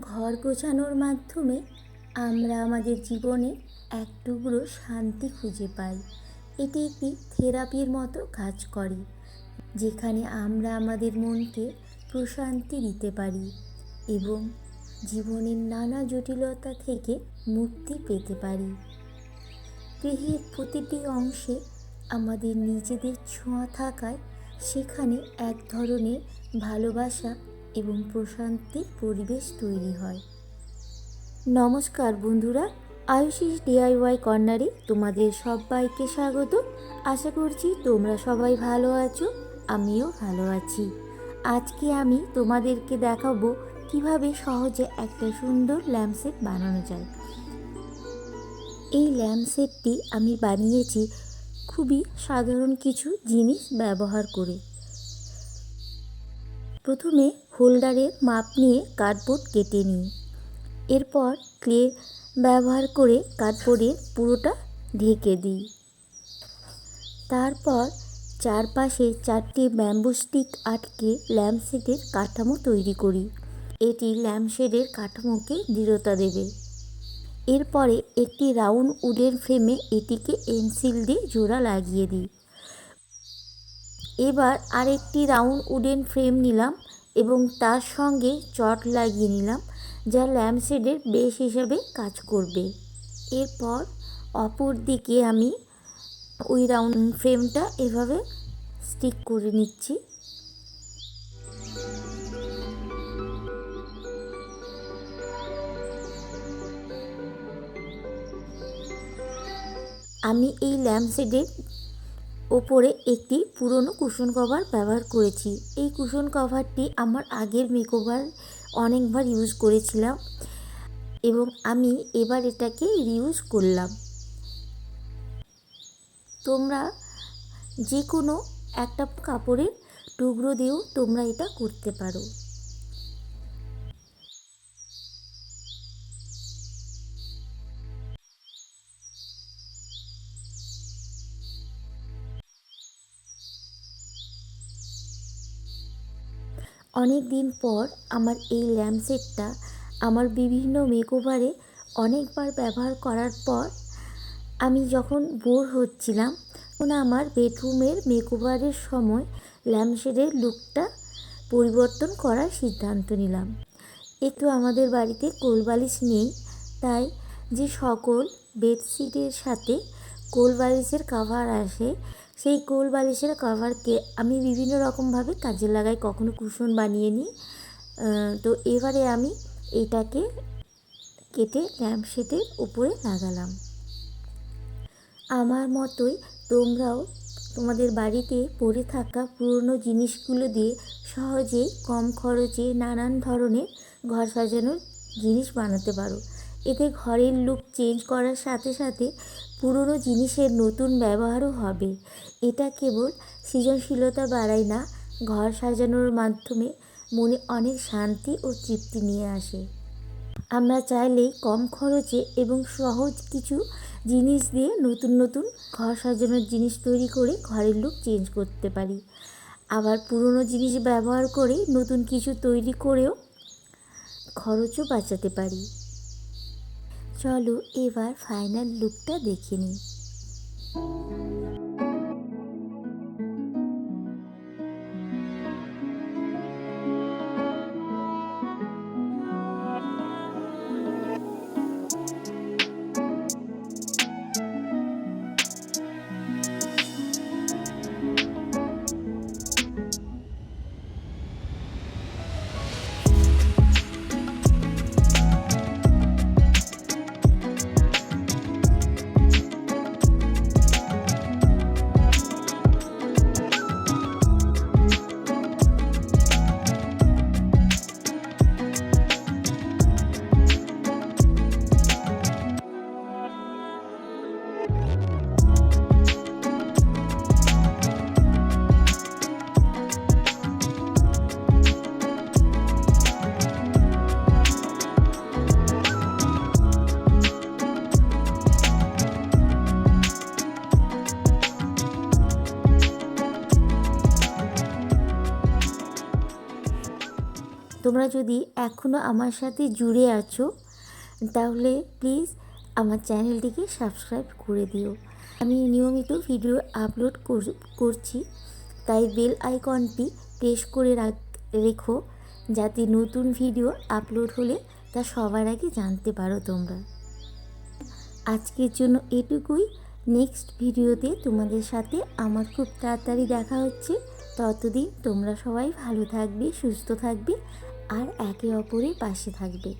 ঘর গোছানোর মাধ্যমে আমরা আমাদের জীবনে এক টুকরো শান্তি খুঁজে পাই। এটি একটি থেরাপির মতো কাজ করে, যেখানে আমরা আমাদের মনকে প্রশান্তি দিতে পারি এবং জীবনের নানা জটিলতা থেকে মুক্তি পেতে পারি। গৃহের প্রতিটি অংশে আমাদের নিজেদের ছোঁয়া থাকায় সেখানে এক ধরনের ভালোবাসা এবং প্রশান্তির পরিবেশ তৈরি হয়। নমস্কার বন্ধুরা আয়ুষিস ডিআইওয়াই কর্নারে তোমাদের সবাইকে স্বাগত। আশা করছি তোমরা সবাই ভালো আছো, আমিও ভালো আছি। আজকে আমি তোমাদেরকে দেখাবো কীভাবে সহজে একটা সুন্দর ল্যাম্পসেট বানানো যায়। এই ল্যাম্পসেটটি আমি বানিয়েছি খুবই সাধারণ কিছু জিনিস ব্যবহার করে। প্রথমে হোল্ডারের মাপ নিয়ে কার্ডবোর্ড কেটে নিই। এরপর ক্লে ব্যবহার করে কার্ডবোর্ডের পুরোটা ঢেকে দিই। তারপর চারপাশে চারটি ব্যাম্বু স্টিক আটকে ল্যাম্পশেডের কাঠামো তৈরি করি। এটি ল্যাম্পশেডের কাঠামোকে দৃঢ়তা দেবে। এরপরে একটি রাউন্ড উডের ফ্রেমে এটিকে এনসিল দিয়ে জোড়া লাগিয়ে দিই। এবার আরেকটি রাউন্ড উডেন ফ্রেম নিলাম এবং তার সঙ্গে চট লাগিয়ে নিলাম, যা ল্যাম্পশেডের বেস হিসাবে কাজ করবে। এরপর অপর দিকে আমি ওই রাউন্ড ফ্রেমটা এভাবে স্টিক করে নিচ্ছি। আমি এই ল্যাম্পশেডের ওপরে একটি পুরনো কুশন কভার ব্যবহার করেছি। এই কুশন কভারটি আমার আগের মেকওভার অনেকবার ইউজ করেছিলাম এবং আমি এবার এটাকে রিউজ করলাম। তোমরা যে কোনো একটা কাপড়ের টুকরো দিয়েও তোমরা এটা করতে পারো। অনেক দিন পর আমার এই ল্যাম্পসেটটা আমার বিভিন্ন মেকওভারে অনেকবার ব্যবহার করার পর আমি যখন বোর হচ্ছিলাম তখন আমার বেডরুমের মেকওভারের সময় ল্যাম্পশেডের লুকটা পরিবর্তন করার সিদ্ধান্ত নিলাম। একটু আমাদের বাড়িতে কোলবালিশ নেই, তাই যে সকল বেডশিটের সাথে কোল বালিশের কাভার আসে সেই কোল বালিশের কভারকে আমি বিভিন্ন রকমভাবে কাজে লাগাই, কখনো কুশন বানিয়ে নিই। তো এবারে আমি এটাকে কেটে ল্যাম্পশেডের উপরে লাগালাম। আমার মতোই তোমরাও তোমাদের বাড়িতে পড়ে থাকা পুরনো জিনিসগুলো দিয়ে সহজেই কম খরচে নানান ধরনের ঘর সাজানোর জিনিস বানাতে পারো। এতে ঘরের লুক চেঞ্জ করার সাথে সাথে পুরনো জিনিসের নতুন ব্যবহারও হবে। এটা কেবল সৃজনশীলতা বাড়ায় না, ঘর সাজানোর মাধ্যমে মনে অনেক শান্তি ও তৃপ্তি নিয়ে আসে। আমরা চাইলেই কম খরচে এবং সহজ কিছু জিনিস দিয়ে নতুন নতুন ঘর সাজানোর জিনিস তৈরি করে ঘরের লুক চেঞ্জ করতে পারি। আবার পুরনো জিনিস ব্যবহার করে নতুন কিছু তৈরি করেও খরচও বাঁচাতে পারি। চলো এবার ফাইনাল লুকটা দেখে নিই। তোমরা যদি এখনও আমার সাথে জুড়ে আছো, তাহলে প্লিজ আমার চ্যানেলটিকে সাবস্ক্রাইব করে দিও। আমি নিয়মিত ভিডিও আপলোড কর- করছি, তাই বেল আইকনটি প্রেস করে রেখো যাতে নতুন ভিডিও আপলোড হলে তা সবার আগে জানতে পারো তোমরা। আজকের জন্য এটুকুই। নেক্সট ভিডিওতে তোমাদের সাথে আমার খুব তাড়াতাড়ি দেখা হচ্ছে। ততদিন তোমরা সবাই ভালো থাকবে, সুস্থ থাকবে। আর একে অপরের পাশে থাকবে।